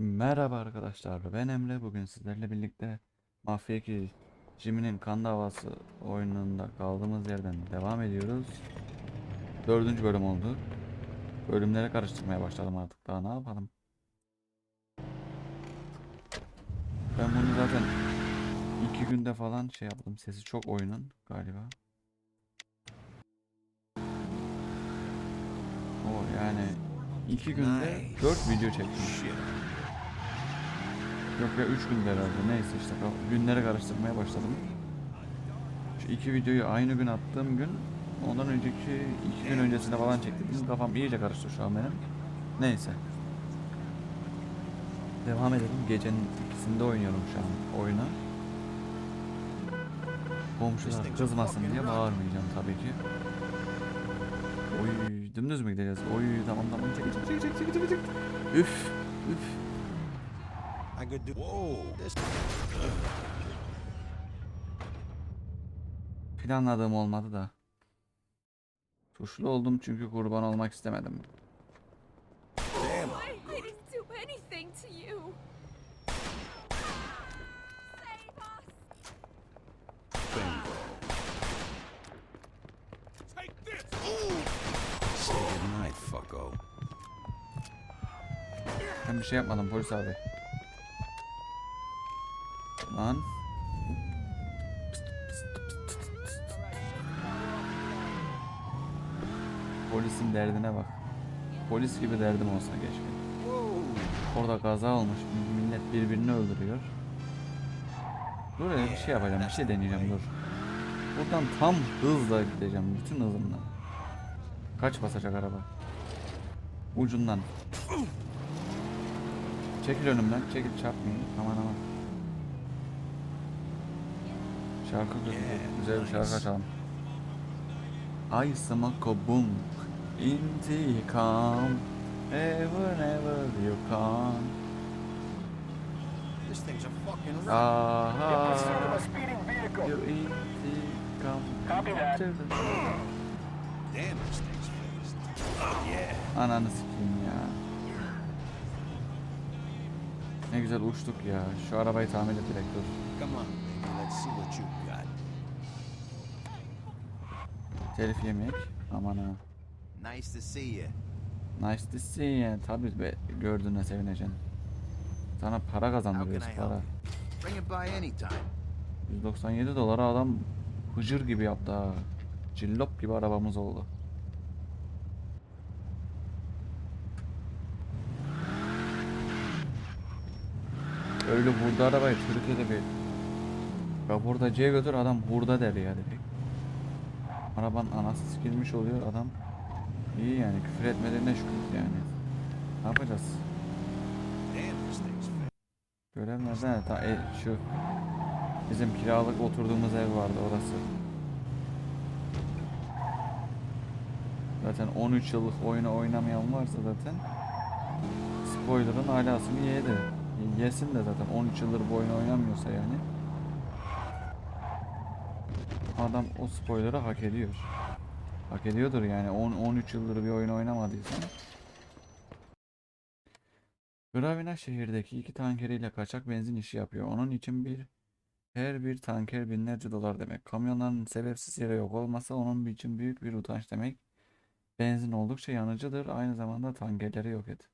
Merhaba arkadaşlar ben Emre bugün sizlerle birlikte Mafya 2 Jimmy'nin kan davası oyununda kaldığımız yerden devam ediyoruz. Dördüncü bölüm oldu. Bölümleri karıştırmaya başladım artık daha ne yapalım. Ben bunu zaten iki günde falan şey yaptım sesi çok oyunun galiba. O yani iki günde dört video çektim. Yok ya 3 günde herhalde neyse işte günleri karıştırmaya başladım. Şu iki videoyu aynı gün attığım gün ondan önceki iki gün öncesine falan çektim. Kafam iyice karıştı şu an benim. Neyse. Devam edelim. Gecenin ikisinde oynuyorum şu an oyunu. Komşular kızmasın diye bağırmayacağım tabii ki. Oy dümdüz mü gideceğiz? Oy tamam tamam çek çek çek çek çek çek. Üf üf. Could do. Whoa! This. Planladığım olmadı da. Suçlu oldum çünkü kurban olmak istemedim. Damn. I, I didn't do anything to you. Save us! Bingo. Take this. Say goodnight, fucko. Ben bir şey yapmadım polis abi. Lan. Polisin derdine bak. Polis gibi derdim olsa keşke. Orada kaza olmuş. Millet birbirini öldürüyor. Dur hele bir şey yapacağım. Bir şey deneyeceğim dur. Buradan tam hızla gideceğim. Bütün hızımla. Kaç basacak araba? Ucundan. Çekil önümden. Çekil çarpmayın. Aman aman. Şarkı güzel, güzel bir şarkı açalım. I smoke a boom intikam Ever never you come This thing's a fucking wreck. Aha. You intikam Copy that. Damn, this thing's fast. Yeah. Ananı sikeyim ya Ne güzel uçtuk ya Şu arabayı tamir et direkt dur Come on, baby. Let's see what you got. Telif yemek Aman ha Nice to see you. Nice to see you Tabii be gördüğüne sevineceksin Sana para kazandırıyoruz para you? Bring it by anytime. 197 dolara adam hıcır gibi yaptı ha. Cillop gibi arabamız oldu. Öyle vurdu arabayı Türkiye'de bir Kapordacıya götür adam hurda der ya direkt. Arabanın anası sikilmiş oluyor adam. İyi yani küfür etmediğine şükür yani. Ne yapacağız? Fast. Görevlerden ta e, şu bizim kiralık oturduğumuz ev vardı orası. Zaten 13 yıllık oyunu oynamayan varsa zaten spoiler'ın alasını yedi. Yesin de zaten 13 yıldır bu oyunu oynamıyorsa yani. Adam o spoiler'ı hak ediyor. Hak ediyordur yani 10 13 yıldır bir oyun oynamadıysan. Gravina şehirdeki iki tankeriyle kaçak benzin işi yapıyor. Onun için bir her bir tanker binlerce dolar demek. Kamyonların sebepsiz yere yok olması onun için büyük bir utanç demek. Benzin oldukça yanıcıdır. Aynı zamanda tankerleri yok et.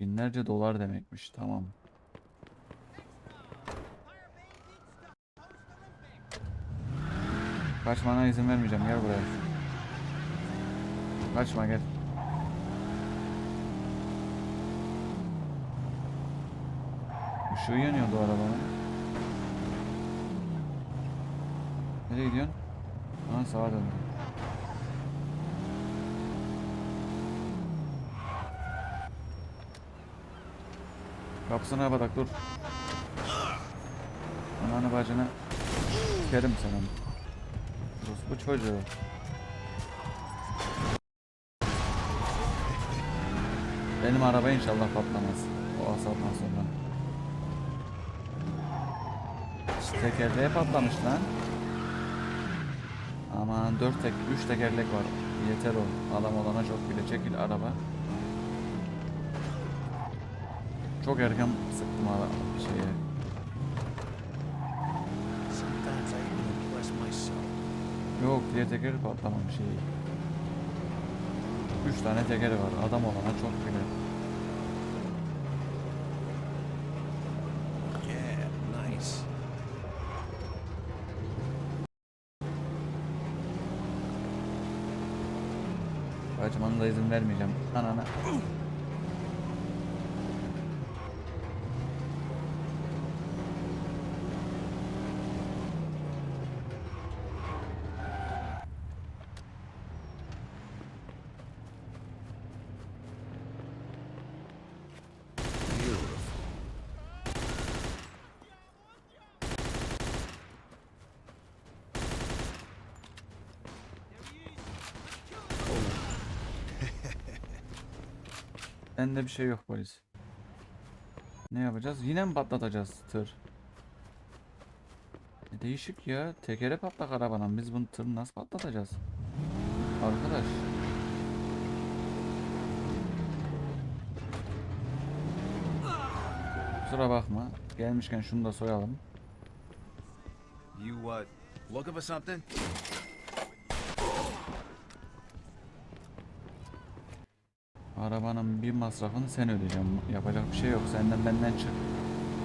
Binlerce dolar demekmiş. Tamam. Kaçmana izin vermeyeceğim. Gel buraya. Kaçma gel. Işığı yanıyordu arabanın. Nereye gidiyorsun? Ha sağa döndü. Kapısına badak dur. Ananı bacını sikerim senin. Bu çocuğu. Benim araba inşallah patlamaz. O asabdan sonra. Tekerleğe patlamış lan. Aman dört tek, üç tekerlek var. Yeter o. Adam olana çok bile çekil araba. Çok erken sıktım ara şeye. Yok diye tekeri patlamamış şey. Üç tane tekeri var. Adam olana çok bile. Yeah, nice. Kaçmanı da izin vermeyeceğim. Anana. Bende bir şey yok polis. Ne yapacağız? Yine mi patlatacağız tır? E, Değişik ya. Tekere patlak arabanın. Biz bunu tır nasıl patlatacağız? Arkadaş. Kusura bakma. Gelmişken şunu da soyalım. You, uh, looking for something? Arabanın bir masrafını sen ödeyeceksin. Yapacak bir şey yok. Senden benden çık.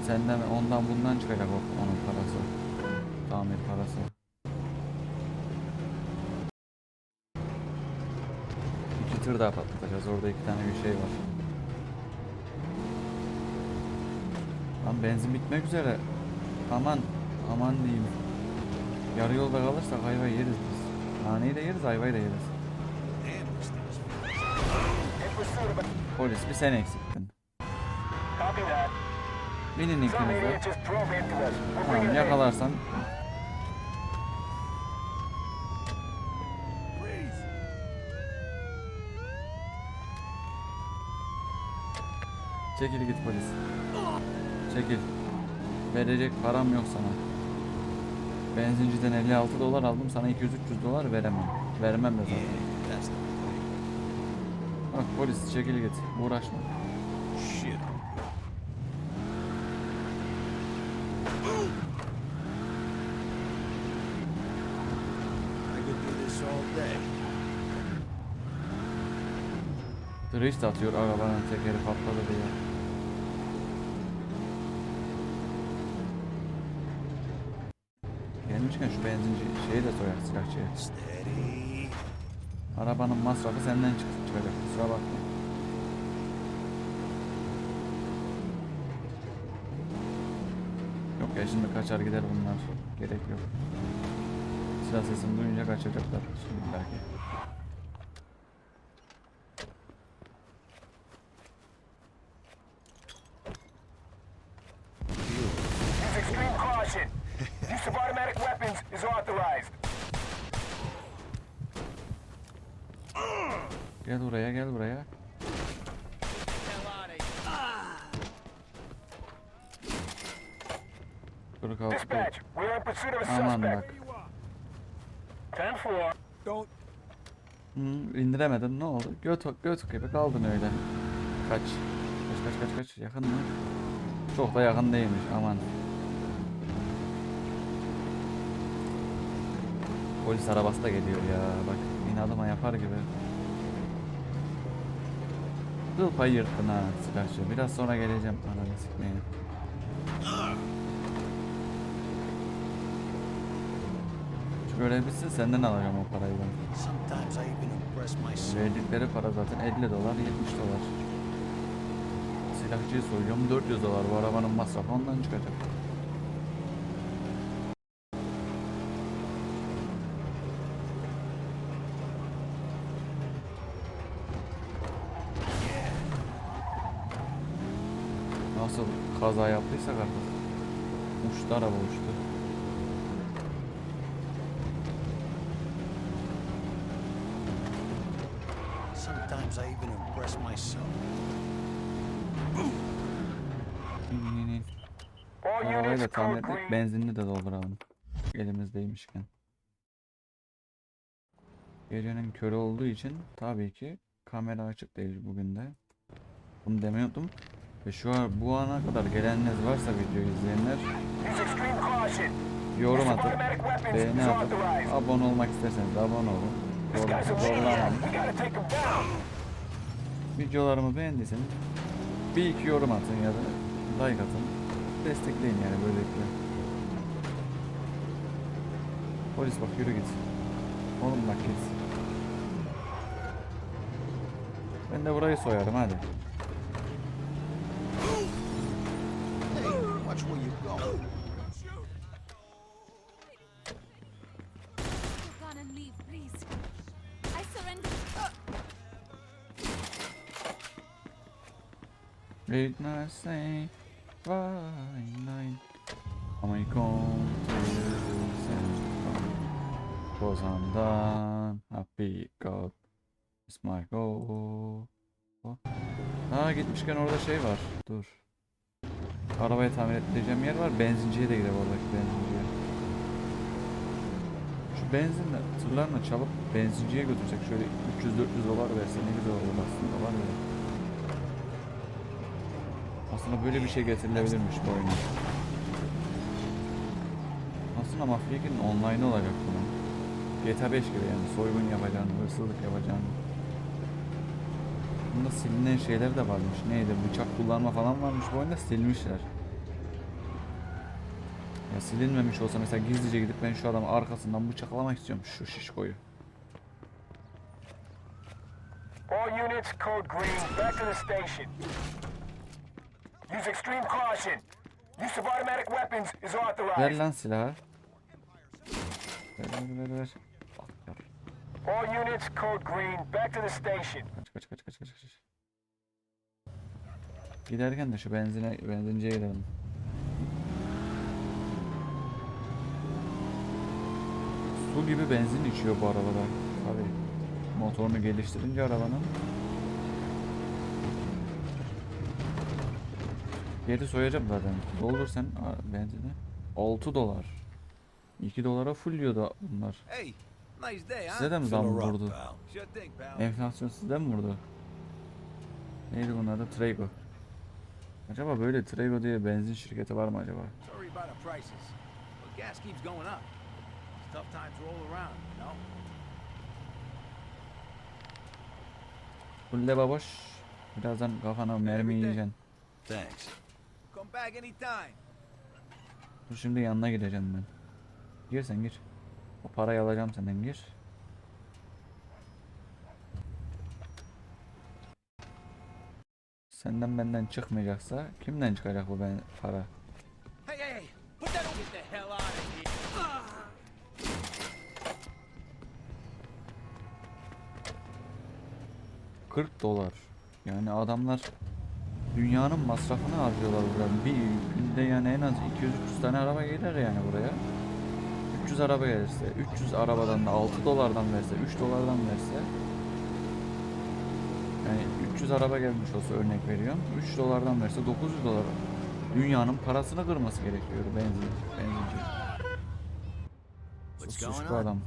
Senden ondan bundan çıkacak onun parası. Tamir parası. İki tır daha patlatacağız. Orada iki tane bir şey var. Lan benzin bitmek üzere. Aman aman diyeyim. Yarı yolda kalırsak ayvayı yeriz biz. Naneyi de yeriz ayvayı da yeriz. Polis bir sen eksiktin. Binin Some ikiniz de. idiot just drove into us. We'll bring Tamam yakalarsan Çekil git polis. Çekil. Verecek param yok sana. Benzinciden 56 dolar aldım sana 200-300 dolar veremem. Vermem de zaten. Bak polis çekil git. Uğraşma. Shit. I could do this all day. Drift atıyor arabanın tekeri patladı diye. Gelmişken şu benzinci şeyi de soyak silahçıya. Arabanın masrafı senden çık çıkacak kusura bakma. Yok ya şimdi kaçar gider bunlar. Gerek yok. Silah sesini duyunca kaçacaklar şimdi belki. Use extreme caution. Use of automatic weapons is authorized. Gel buraya gel buraya. Kırık altı Dispatch, we're in pursuit of a Aman suspect. bak. 10-4. Don't. Hı, indiremedin ne oldu? Göt göt gibi kaldın öyle. Kaç. Kaç kaç kaç kaç. Yakın mı? Çok da yakın değilmiş aman. Polis arabası da geliyor ya. Bak inadıma yapar gibi. Kıl payı yırttın ha silahçı. Biraz sonra geleceğim ananı sikmeye. Bitsin senden alacağım o parayı ben. Verdikleri para zaten 50 dolar 70 dolar. Silahçıyı soyuyorum 400 dolar bu arabanın masrafı ondan çıkacak. Nasıl kaza yaptıysak artık. Uçtu araba uçtu. Sometimes I even impress myself. Arabayı da tamir benzinli de dolduralım. Elimizdeymişken. Gecenin körü olduğu için tabii ki kamera açık değil bugün de. Bunu demiyordum. Ve şu an bu ana kadar geleniniz varsa videoyu izleyenler yorum atıp beğeni atıp abone olmak isterseniz abone olun. Zorlamam. Videolarımı beğendiyseniz bir iki yorum atın ya da like atın. Destekleyin yani böylelikle. Polis bak yürü git. Oğlum bak git. Ben de burayı soyarım hadi. Hey, watch where you go. Night say fine night. Ama to Cause I'm. Happy God. It's my goal. Aa gitmişken orada şey var. Dur. Arabayı tamir edeceğim yer var. Benzinciye de gidelim oradaki benzinciye. Şu benzinle tırlarla çalıp benzinciye götürsek şöyle 300-400 dolar verse ne güzel olur aslında var ya. Aslında böyle bir şey getirilebilirmiş bu oyuna. Aslında Mafya 2'nin online olacak bunun. GTA 5 gibi yani soygun yapacağın, hırsızlık yapacağın. Bunda silinen şeyler de varmış. Neydi? Bıçak kullanma falan varmış bu oyunda silmişler. Ya silinmemiş olsa mesela gizlice gidip ben şu adamı arkasından bıçaklamak istiyorum şu şişkoyu. All units, code green, back to the station. Use extreme caution. Use of automatic weapons is Ver authorized. lan silahı. Ver ver ver ver. All units, code green, back to the station. Kaç kaç kaç kaç kaç kaç. Giderken de şu benzine benzinciye gidelim. Su gibi benzin içiyor bu arabada. Tabii. Motorunu geliştirince arabanın. Geri soyacağım zaten. Doldur sen benzini. 6 dolar. 2 dolara fulluyordu bunlar. Size de mi zam vurdu? Enflasyon sizde mi vurdu? Neydi bunun adı? Trego. Acaba böyle Trego diye benzin şirketi var mı acaba? Fulle baboş. Birazdan kafana mermi yiyeceksin. Thanks. Dur şimdi yanına gideceğim ben. Gir sen gir. O parayı alacağım senden gir. Senden benden çıkmayacaksa kimden çıkacak bu ben para? 40 dolar. Yani adamlar dünyanın masrafını harcıyorlar burada. Bir günde yani en az 200-300 tane araba gelir yani buraya. 300 araba gelirse, 300 arabadan da 6 dolardan verse, 3 dolardan verse yani 300 araba gelmiş olsa örnek veriyorum. 3 dolardan verse 900 dolar. Dünyanın parasını kırması gerekiyor benzin, benzinci. Sus adam.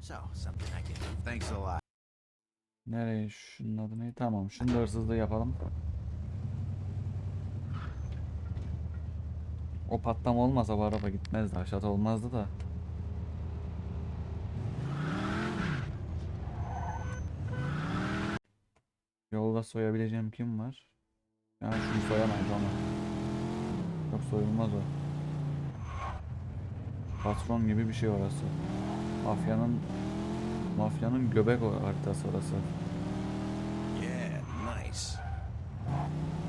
So, something I can do. Thanks a lot. Nereye? Şunun adı ne? Tamam. Şunu da hırsızlığı yapalım. O patlama olmasa bu araba gitmezdi. Aşağıda olmazdı da. Yolda soyabileceğim kim var? Yani şunu soyamayız ama. Yok soyulmaz o. Patron gibi bir şey orası. Mafyanın Mafyanın göbek haritası orası. Yeah, nice.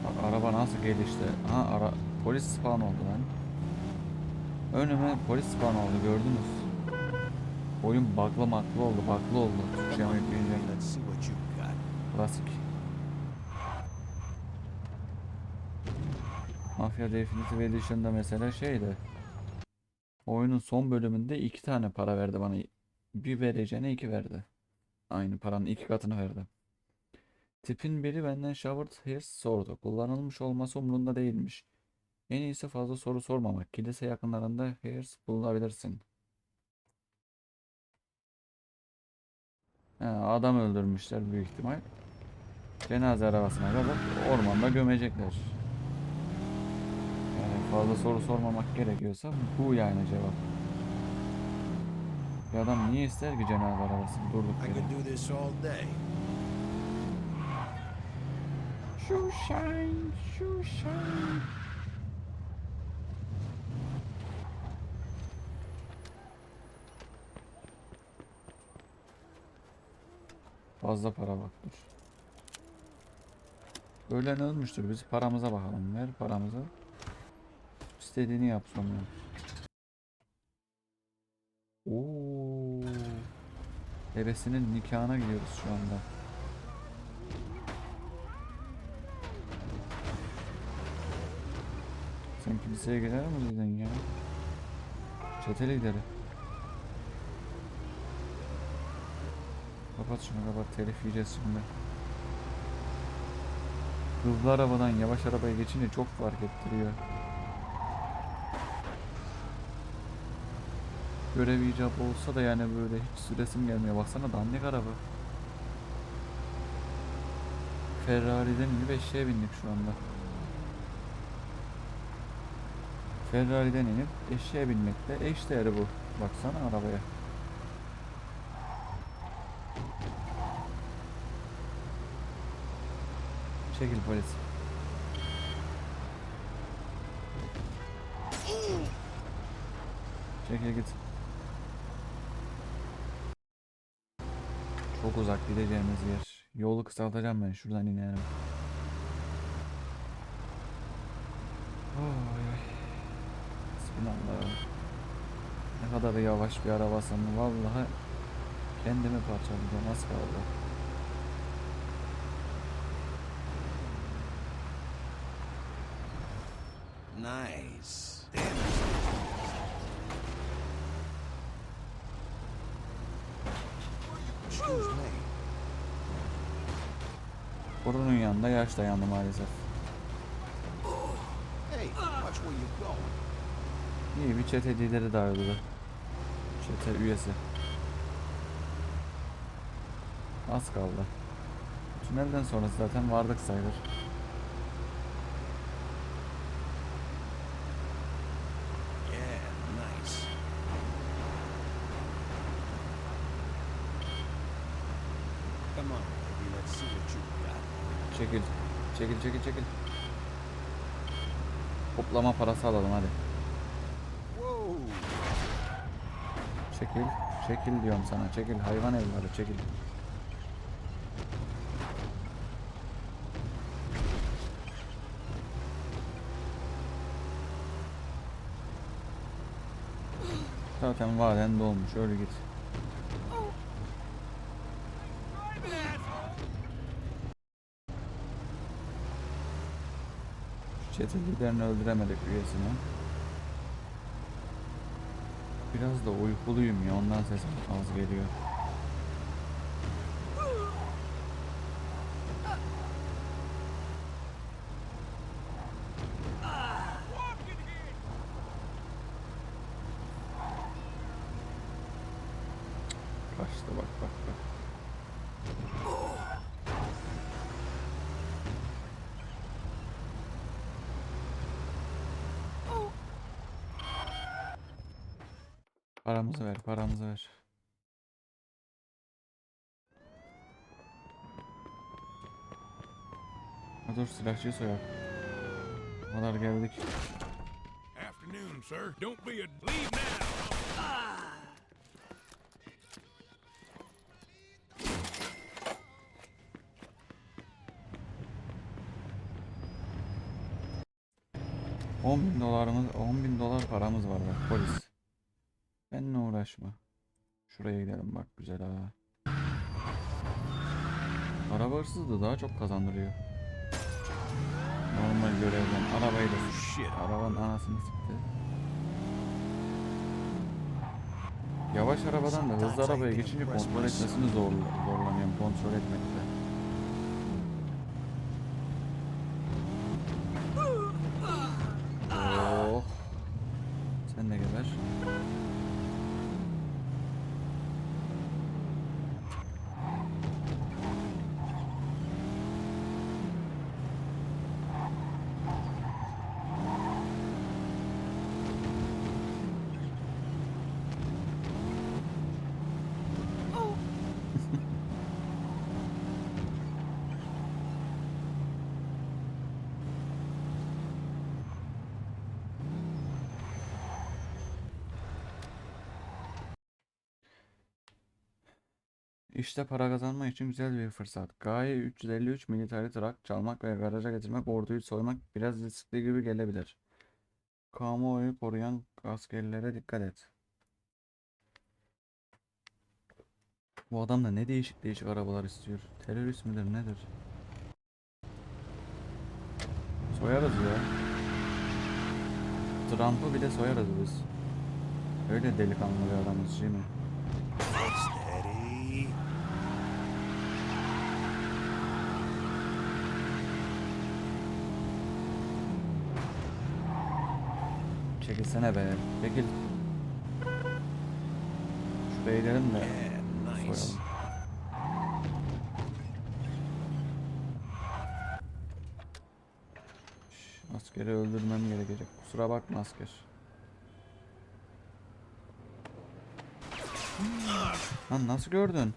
Bak araba nasıl gelişti. Ha ara polis spawn oldu lan. Önüme polis spawn oldu gördünüz. Oyun baklı maklı oldu baklı oldu. Got. Klasik. Mafya Definitive Edition'da mesela şeydi. Oyunun son bölümünde iki tane para verdi bana. Bir vereceğine iki verdi. Aynı paranın iki katını verdi. Tipin biri benden Showered Hairs sordu. Kullanılmış olması umurunda değilmiş. En iyisi fazla soru sormamak. Kilise yakınlarında Hairs bulabilirsin. He, adam öldürmüşler büyük ihtimal. Cenaze arabasına kadar ormanda gömecekler. Yani fazla soru sormamak gerekiyorsa bu yani cevap. Bir adam niye ister ki cenaze arabasını durduk yere? Shoe shine, shoe shine. Fazla para bak dur. Ölen ölmüştür. Biz paramıza bakalım. Ver paramızı. İstediğini yap sonra. Ebesinin nikahına gidiyoruz şu anda. Sen kiliseye gider miydin ya? Çete lideri. Kapat şunu kapat telif yiyeceğiz şimdi. Hızlı arabadan yavaş arabaya geçince çok fark ettiriyor. Görev icabı olsa da yani böyle hiç süresim gelmiyor. Baksana dandik araba. Ferrari'den inip eşeğe bindik şu anda. Ferrari'den inip eşeğe binmekle eş değeri bu. Baksana arabaya. Çekil polis. Çekil git. Çok uzak gideceğimiz yer. Yolu kısaltacağım ben şuradan inerim. Bismillah. Ne kadar yavaş bir arabasın. Vallahi kendimi parçalayacağım az kaldı. Nice. Damn. Excuse me. Borunun yaş dayandı maalesef. İyi bir çete lideri öldü. Çete üyesi. Az kaldı. Tünelden sonrası zaten vardık sayılır. Come on, baby, let's see what you got. Çekil. Çekil çekil çekil. Toplama parası alalım hadi. Çekil. Çekil diyorum sana. Çekil hayvan evladı çekil. Zaten vaden dolmuş. Öyle git. Çete liderini öldüremedik üyesini. Biraz da uykuluyum ya ondan sesim az geliyor. Kaçtı bak bak bak. Paramızı ver, paramızı ver. Ha dur silahçıyı soyak. Kadar geldik. Afternoon, sir. Don't be a leave now. On bin dolarımız, 10 bin dolar paramız var bak polis. Benimle uğraşma. Şuraya gidelim bak güzel ha. Araba hırsızlığı daha çok kazandırıyor. Normal görevden arabayı da arabanın anasını sıktı. Yavaş arabadan da hızlı arabaya geçince kontrol etmesini zor, zorlanıyorum kontrol etmekte. Oh. Sen de geber. İşte para kazanmak için güzel bir fırsat. Gaye 353 military truck çalmak ve garaja getirmek orduyu soymak biraz riskli gibi gelebilir. Kamuoyu koruyan askerlere dikkat et. Bu adam da ne değişik değişik arabalar istiyor. Terörist midir nedir? Soyarız ya. Trump'ı bile soyarız biz. Öyle delikanlı bir adamız değil mi? Çekilsene be. Çekil. Şuraya gidelim de Yeah, nice. soyalım. Askeri öldürmem gerekecek. Kusura bakma asker. Lan nasıl gördün?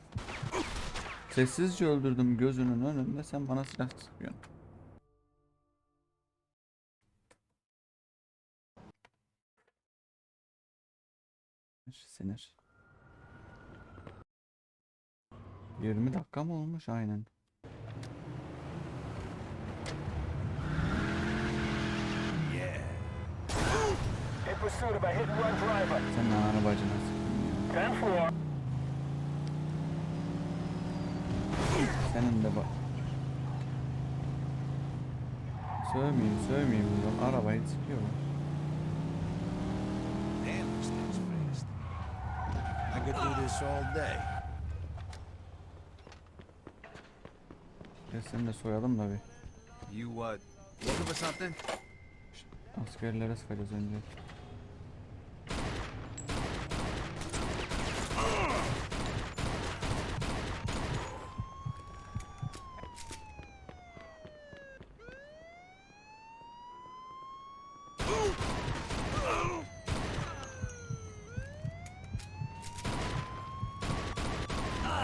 Sessizce öldürdüm gözünün önünde sen bana silah sıkıyorsun. Sinir. 20 dakika mı olmuş aynen. Sen. 10 4. Senin de bak. Sövmeyeyim sövmeyeyim. Arabayı sıkıyorlar. Damn, this thing's fast. I could do this all day. Gel seni de soyalım da bir. You, uh, looking for something? Askerlere sıkacağız önce.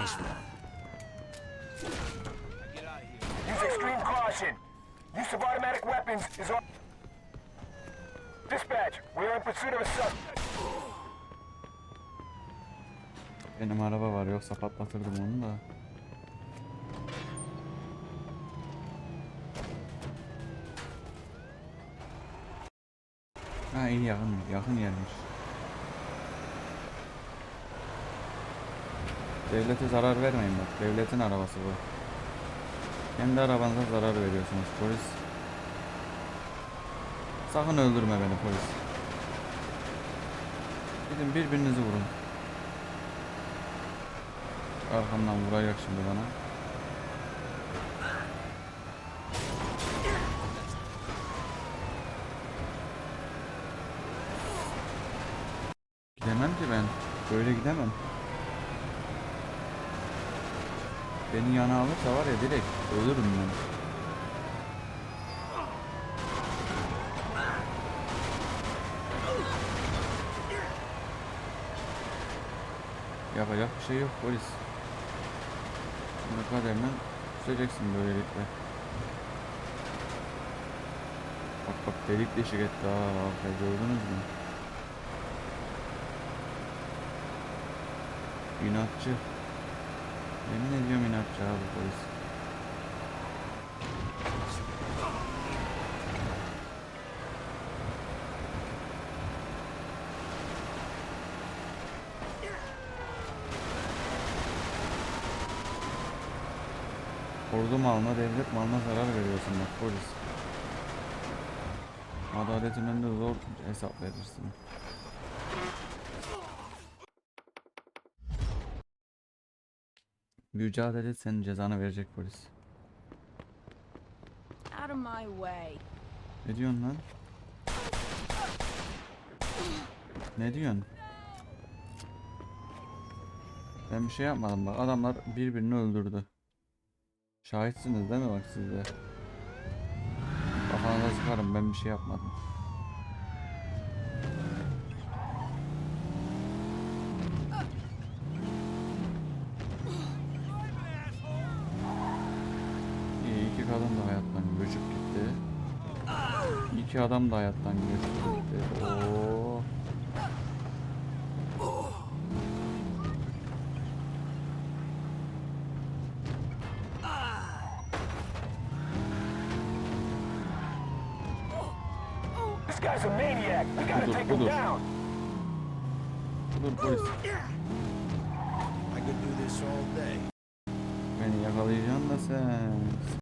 Nice one. Get out of here. Use extreme caution. Use of automatic weapons is on. Dispatch, we are in pursuit of a suspect. Benim araba var yoksa patlatırdım onu da. Ha iyi yakın yakın yermiş. Devlete zarar vermeyin bak. Devletin arabası bu. Kendi arabanıza zarar veriyorsunuz polis. Sakın öldürme beni polis. Gidin birbirinizi vurun. Arkamdan vuracak şimdi bana. Gidemem ki ben. Böyle gidemem. Beni yana alırsa var ya direkt ölürüm ben. Yapacak bir şey yok polis. Şimdi kaderine küseceksin böylelikle. Bak bak delik deşik etti ha gördünüz mü? İnatçı. Yemin ediyorum inatçı abi polis. Ordu malına, devlet malına zarar veriyorsun bak polis. Adaletin önünde zor hesap verirsin. Yüce adalet senin cezanı verecek polis. Out of my way. Ne diyorsun lan? Ne diyorsun? Ben bir şey yapmadım bak adamlar birbirini öldürdü. Şahitsiniz değil mi bak siz de? Kafanıza sıkarım ben bir şey yapmadım. İyi iki kadın da hayattan göçüp gitti. İki adam da hayattan göçüp gitti. Oo. Budur, budur. polis. Beni yakalayacaksın da sen.